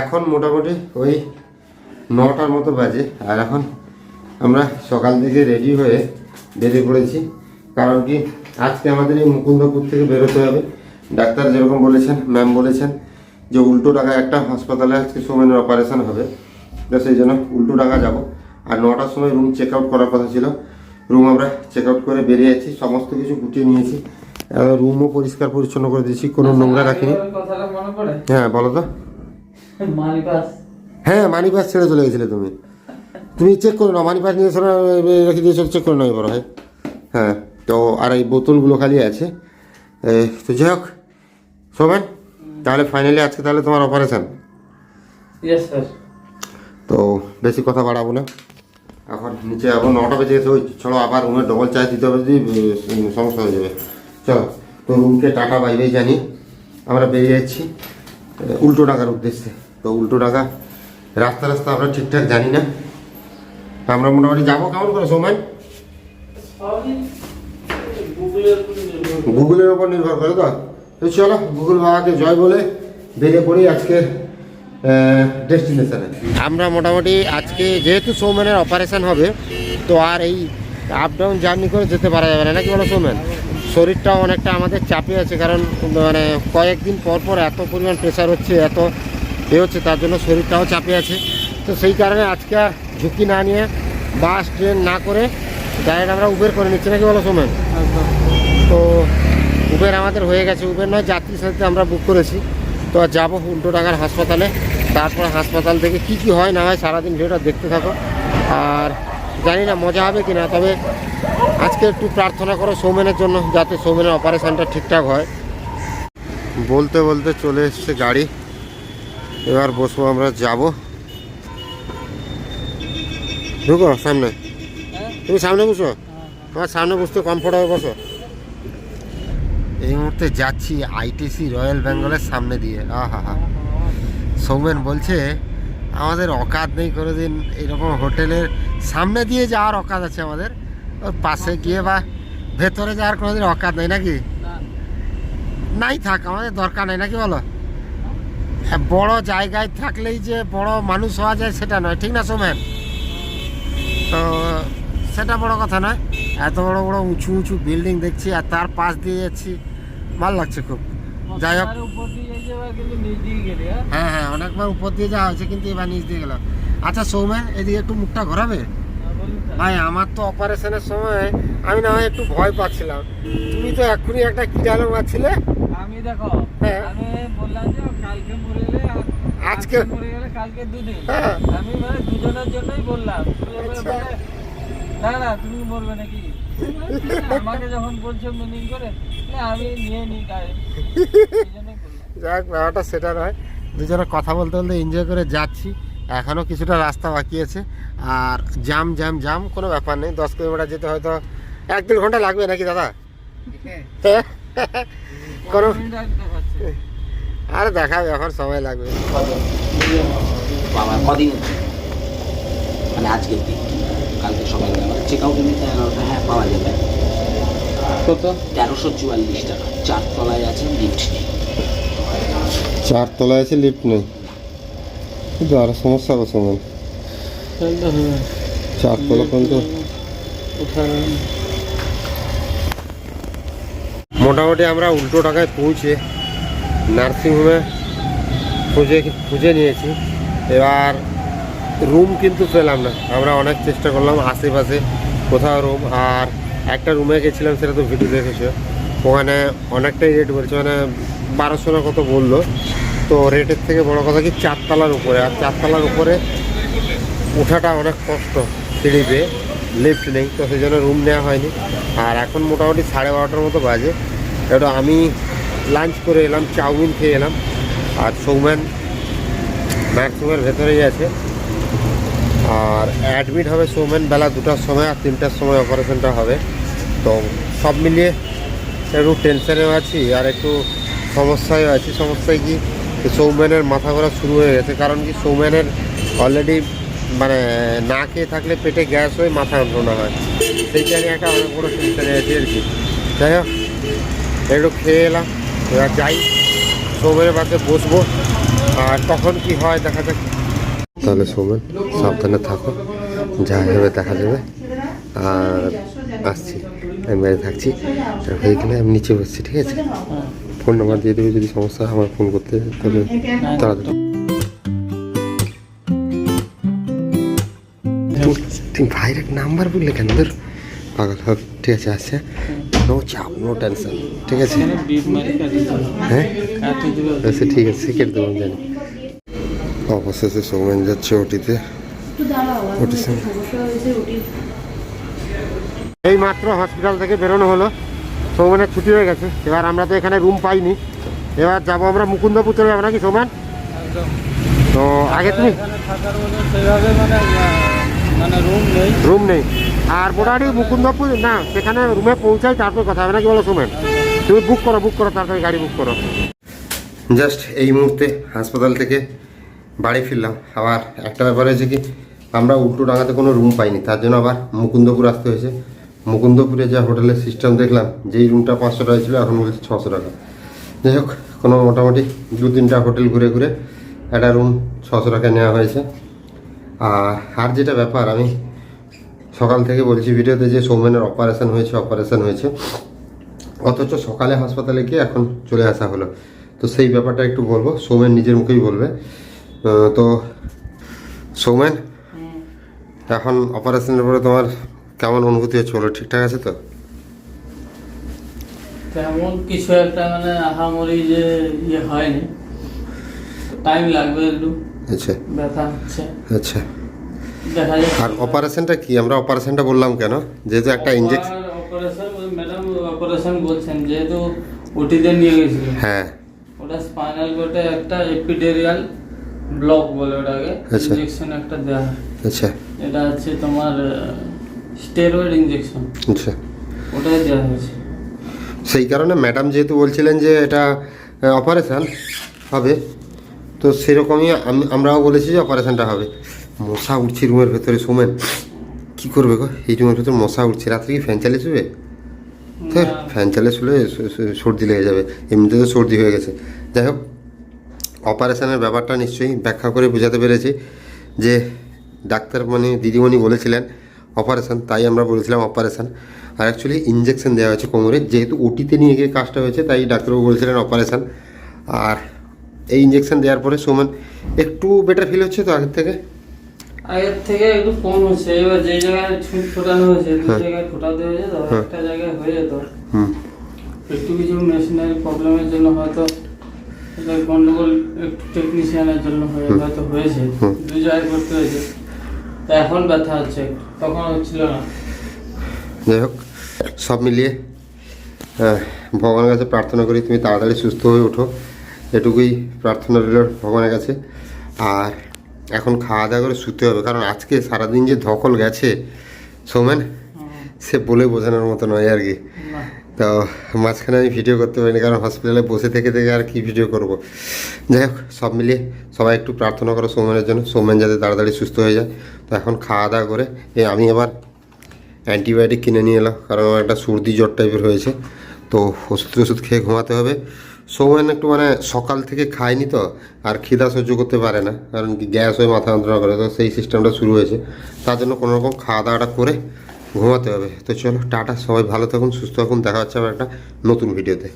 এখন মোটামুটি ওই নটার মতো বাজে। আর এখন আমরা সকাল থেকে রেডি হয়ে বেরিয়ে পড়েছি। কারণ কি আজকে আমাদের এই মুকুন্দপুর থেকে বেরোতে হবে। ডাক্তার যেরকম বলেছেন ম্যাম বলেছেন যে উল্টো টাকা একটা হাসপাতালে আজকে সোমেনের অপারেশন হবে। তো সেই জন্য উল্টো টাকা যাব। আর নটার সময় রুম চেক আউট করার কথা ছিল। রুম আমরা চেক আউট করে বেরিয়ে যাচ্ছি। সমস্ত কিছু গুটিয়ে নিয়েছি। রুমও পরিষ্কার পরিচ্ছন্ন করে দিয়েছি। কোনো নোংরা রাখিনি। হ্যাঁ বলো তো। হ্যাঁ মানি পাস ছেড়ে চলে গেছিলে তুমি। তুমি চেক করে নাও মানি পাস নিয়ে এ, রেখে দিয়েছ চেক করে নাও এবার হয়। হ্যাঁ তো আর এই বোতলগুলো খালি আছে। তো যাই হোক শোভেন তাহলে ফাইনালি আজকে তাহলে তোমার অপারেশন তো বেশি কথা বাড়াবো না। এখন নিচে যাব নটা বেজে গেছে ওই চলো আবার রুমে ডবল চার্জ দিতে হবে যদি সমস্যা হয়ে যাবে। চলো তো রুমকে টাকা বাইরেই জানি আমরা বেরিয়ে যাচ্ছি। উল্টো টাকার উদ্দেশ্যে। তো উল্টো টাকা। রাস্তা রাস্তা আমরা ঠিকঠাক জানি না। আমরা মোটামুটি যাব কেমন করে সময় গুগলের ওপর নির্ভর করে তো। তো চলো, গুগল বাবাকে জয় বলে বেরিয়ে পড়ি আজকে ডেস্টিনেশনে। আমরা মোটামুটি আজকে যেহেতু সৌমেনের অপারেশন হবে, তো আর এই আপ ডাউন জার্নি করে যেতে পারা যাবে না। নাকি বলো সৌমেন? শরীরটাও অনেকটা আমাদের চাপে আছে, কারণ মানে কয়েকদিন পর পর এত পরিমাণ প্রেশার হচ্ছে, এত এ হচ্ছে তার জন্য শরীরটাও চাপে আছে। তো সেই কারণে আজকে আর ঝুঁকি না নিয়ে বাস ট্রেন না করে ডাইরেক্ট আমরা উবের করে নিচ্ছি নাকি বলো সৌমেন? তো উবের আমাদের হয়ে গেছে। উবের নয় যাত্রী সাথে আমরা বুক করেছি। তো আর যাব উল্টো টাকার হাসপাতালে। তারপর হাসপাতাল থেকে কি কি হয় না হয় সারাদিন ভিডিওটা দেখতে থাকো। আর জানি না মজা হবে কি না তবে আজকে একটু প্রার্থনা করো সৌমেনের জন্য যাতে সৌমেনের অপারেশানটা ঠিকঠাক হয়। বলতে বলতে চলে এসছে গাড়ি। এবার বসবো আমরা যাব। ঢুকো সামনে। তুমি সামনে বসো। তোমার সামনে বসতে কমফোর্ট হবে বসো। এই মুহূর্তে যাচ্ছি আইটিসি রয়্যাল বেঙ্গলের সামনে দিয়ে। আহা হা। সৌমেন বলছে আমাদের অকাত নেই কোনোদিন এরকম হোটেলের সামনে দিয়ে যাওয়ার অকাত আছে আমাদের। ওর পাশে গিয়ে বা ভেতরে যাওয়ার কোনোদিন অকাত নেই নাকি? নাই থাক আমাদের দরকার নেই নাকি বলো? বড় জায়গায় থাকলেই যে বড় মানুষ হওয়া যায় সেটা নয় ঠিক না সোমেন? তো সেটা বড় কথা নয়। এত বড় বড় উঁচু উঁচু বিল্ডিং দেখছি আর তার পাশ দিয়ে যাচ্ছি। ভালো লাগছে খুব। যাই হোক। হ্যাঁ? হ্যাঁ হ্যাঁ অনেকবার উপর দিয়ে যাওয়া হয়েছে কিন্তু এবার নিচ দিয়ে গেলাম। আচ্ছা সৌমেন এদিকে একটু মুখটা ঘোরাবে? হ্যাঁ। ভাই আমার তো অপারেশনের সময় আমি না হয় একটু ভয় পাচ্ছিলাম। তুমি তো এক্ষুনি একটা কিটালো মারছিলে। আমি দেখো হ্যাঁ। আমি বললাম যে কালকে মরে গেলে আজকে? মরে গেলে কালকে দুদিন। হ্যাঁ। আমি মানে দুজনের জন্যই বললাম। আচ্ছা। বলে, না না তুমি মরবে নাকি? আমাকে যখন বলছো মিনিং করে না, আমি নিয়ে নিই গাড়ি যাক ব্যাপারটা সেটা নয়। দুজনে কথা বলতে বলতে এনজয় করে যাচ্ছি। এখনও কিছুটা রাস্তা বাকি আছে। আর জাম জাম জাম কোনো ব্যাপার নেই। দশ কিলোমিটার যেতে হয়তো এক দেড় ঘণ্টা লাগবে নাকি দাদা? হ্যাঁ? কোনো আর দেখাবে এখন সময় লাগবে। বাবা কদিন? মানে আজকের দিন কালকে সকালবেলা চেক আউটে নিতে এগারোটা হ্যাঁ পাওয়া যাবে। কত? তেরোশো চুয়াল্লিশ টাকা। চার তলায় আছে লিফট নেই। চার তলায় আছে লিফট নেই। কিন্তু আরও সমস্যা হবে সময় চার তলা পর্যন্ত। মোটামুটি আমরা উল্টো টাকায় পৌঁছে নার্সিংহোমে খুঁজে খুঁজে নিয়েছি। এবার রুম কিন্তু পেলাম না। আমরা অনেক চেষ্টা করলাম আশেপাশে কোথাও রুম। আর একটা রুমে গেছিলাম, সেটা তো ভিডিও দেখেছ। ওখানে অনেকটাই রেট বলছে মানে বারোশো না কত বলল। তো রেটের থেকে বড় কথা কি, চারতলার উপরে। আর চারতলার উপরে ওঠাটা অনেক কষ্ট। সিঁড়িতে লিফট নেই। তো সেই জন্য রুম নেওয়া হয়নি। আর এখন মোটামুটি সাড়ে বারোটার মতো বাজে। এবার আমি লাঞ্চ করে এলাম, চাউমিন খেয়ে এলাম। আর সৌম্যান নার্সিংয়ের ভেতরেই আছে। আর অ্যাডমিট হবে সৌম্যান বেলা দুটার সময় আর তিনটার সময় অপারেশনটা হবে। তো সব মিলিয়ে একটু টেনশনেও আছি আর একটু সমস্যায় আছি। সমস্যায় কি? সৌম্যানের মাথা ঘোরা শুরু হয়ে গেছে। কারণ কি? সৌম্যানের অলরেডি মানে না খেয়ে থাকলে পেটে গ্যাস হয়ে মাথা যন্ত্রণা হয়। সেইটা নিয়ে একটা অনেক বড়ো টেনশনে আছি আর কি। যাই হোক, একটু খেয়ে এলাম। এবার যাই সৌমেনের পাশে বসবো। আর কখন কি হয় দেখা যাক। তাহলে সৌমেন সাবধানে থাকো। যা হবে দেখা যাবে। আর আসছি। আমি বাইরে থাকছি। হয়ে গেলে আমি নিচে বসছি ঠিক আছে? ফোন নাম্বার দিয়ে দেবে যদি সমস্যা হয় আমার ফোন করতে তবে তাড়াতাড়ি। তুমি- তুমি ভাইয়ের নাম্বার বললে কেন? ধর পাগল হোক। ঠিক আছে আসছে নো চাপ নো টেনশন ঠিক আছে? হ্যাঁ? আচ্ছা ঠিক আছে কেটে দেবো জানি। অবশেষে সৌমেন যাচ্ছে ওটিতে। এই মাত্র হসপিটাল থেকে বেরোনো হলো। সৌমেনের ছুটি হয়ে গেছে। এবার আমরা তো এখানে রুম পাইনি। এবার যাব আমরা মুকুন্দপুর চলে যাব নাকি সৌমেন? তো আগে তুমি? সেভাবে মানে মানে রুম রুম নেই। আর মোটামুটি মুকুন্দপুর না, সেখানে রুমে পৌঁছাই তারপর কথা হবে, নাকি বলো সৌমেন? তুমি বুক করো বুক করো তাড়াতাড়ি গাড়ি বুক করো। জাস্ট এই মুহূর্তে হাসপাতাল থেকে বাড়ি ফিরলাম। আবার একটা ব্যাপার হয়েছে কি, আমরা উল্টো ডাঙাতে কোনো রুম পাইনি, তার জন্য আবার মুকুন্দপুর আসতে হয়েছে। মুকুন্দপুরে যা হোটেলের সিস্টেম দেখলাম, যেই রুমটা পাঁচশো টাকা ছিল, এখন বলছে ছশো টাকা। যাই হোক, কোনো মোটামুটি দু তিনটা হোটেল ঘুরে ঘুরে একটা রুম ছশো টাকা নেওয়া হয়েছে। আর আর যেটা ব্যাপার, আমি সকাল থেকে বলছি ভিডিওতে যে সৌমেনের অপারেশন হয়েছে অপারেশন হয়েছে। অথচ সকালে হাসপাতালে গিয়ে এখন চলে আসা হলো। তো সেই ব্যাপারটা একটু বলব সৌমেন নিজের মুখেই বলবে। তো সৌমেন এখন অপারেশনের পরে তোমার কেমন অনুভূতি হচ্ছে বলো ঠিকঠাক আছে তো? তেমন কিছু একটা মানে আহামরি যে ইয়ে হয়নি। টাইম লাগবে একটু। আচ্ছা। ব্যথা হচ্ছে। আচ্ছা। আর অপারেশনটা কি? আমরা অপারেশনটা বললাম কেন? যেহেতু একটা ইঞ্জেকশন অপারেশন ম্যাডাম অপারেশন বলছেন যেহেতু ওটিতে নিয়ে গেছিল। হ্যাঁ। ওটা স্পাইনাল কোর্টে একটা এপিডেরিয়াল ব্লক বলে ওটাকে আচ্ছা। ইনজেকশন একটা দেওয়া হয় আচ্ছা। এটা হচ্ছে তোমার স্টেরয়েড ইনজেকশন আচ্ছা। ওটাই দেওয়া হয়েছে। সেই কারণে ম্যাডাম যেহেতু বলছিলেন যে এটা অপারেশন হবে তো সেরকমই আমি আমরাও বলেছি যে অপারেশনটা হবে। মশা উঠছে রুমের ভেতরে সোমেন। কি করবে গো? এই রুমের ভেতরে মশা উঠছে রাত্রে কি ফ্যান চালিয়ে শুবে? না, ফ্যান চালিয়ে শুলে সর্দি লেগে যাবে। এমনিতে তো সর্দি হয়ে গেছে। যাই হোক অপারেশনের ব্যাপারটা নিশ্চয়ই ব্যাখ্যা করে বোঝাতে পেরেছি যে ডাক্তার মানে দিদিমণি বলেছিলেন অপারেশন তাই আমরা বলেছিলাম অপারেশান। আর অ্যাকচুয়ালি ইঞ্জেকশন দেওয়া হয়েছে কোমরে। যেহেতু ওটিতে নিয়ে গিয়ে কাজটা হয়েছে তাই ডাক্তারবাবু বলেছিলেন অপারেশান। আর এই ইঞ্জেকশন দেওয়ার পরে সোমান একটু বেটার ফিল হচ্ছে তো আগের থেকে? আগের থেকে একটু কম হচ্ছে এবার যে জায়গায় ছুট ফোটানো হয়েছে দু হ্যাঁ। জায়গায় ফোটাতে হয়েছে তো হ্যাঁ। একটা জায়গায় হয়ে যেত। একটু কিছু মেশিনারি প্রবলেমের জন্য হয়তো এটা গন্ডগোল একটু টেকনিশিয়ানের জন্য হয়ে হয়তো হয়েছে। দু জায়গায় করতে হয়েছে। তা এখন ব্যথা হচ্ছে। তখন হচ্ছিল না। যাই হোক সব মিলিয়ে আহ, ভগবানের কাছে প্রার্থনা করি তুমি তাড়াতাড়ি সুস্থ হয়ে ওঠো। এটুকুই প্রার্থনা রইল ভগবানের কাছে। আর এখন খাওয়া দাওয়া করে শুতে হবে। কারণ আজকে সারাদিন যে ধকল গেছে সৌমেন সে বলে বোঝানোর মতো নয় আর কি। তো মাঝখানে আমি ভিডিও করতে পারিনি কারণ হসপিটালে বসে থেকে থেকে আর কি ভিডিও করব। যাই হোক সব মিলিয়ে সবাই একটু প্রার্থনা করো সৌমেনের জন্য। সৌমেন যাতে তাড়াতাড়ি সুস্থ হয়ে যায়। তো এখন খাওয়া দাওয়া করে এ আমি আবার অ্যান্টিবায়োটিক কিনে নিয়ে এলাম। কারণ আমার একটা সর্দি জ্বর টাইপের হয়েছে। তো ওষুধ ওষুধ খেয়ে ঘুমাতে হবে। সৌমেন একটু মানে সকাল থেকে খায়নি তো, আর খিদা সহ্য করতে পারে না, কারণ কি গ্যাস হয়ে মাথা যন্ত্রণা করে, তো সেই সিস্টেমটা শুরু হয়েছে। তার জন্য কোনো রকম খাওয়া দাওয়াটা করে ঘুমাতে হবে। তো চলো, টাটা, সবাই ভালো থাকুন, সুস্থ থাকুন, দেখা হচ্ছে আবার একটা নতুন ভিডিওতে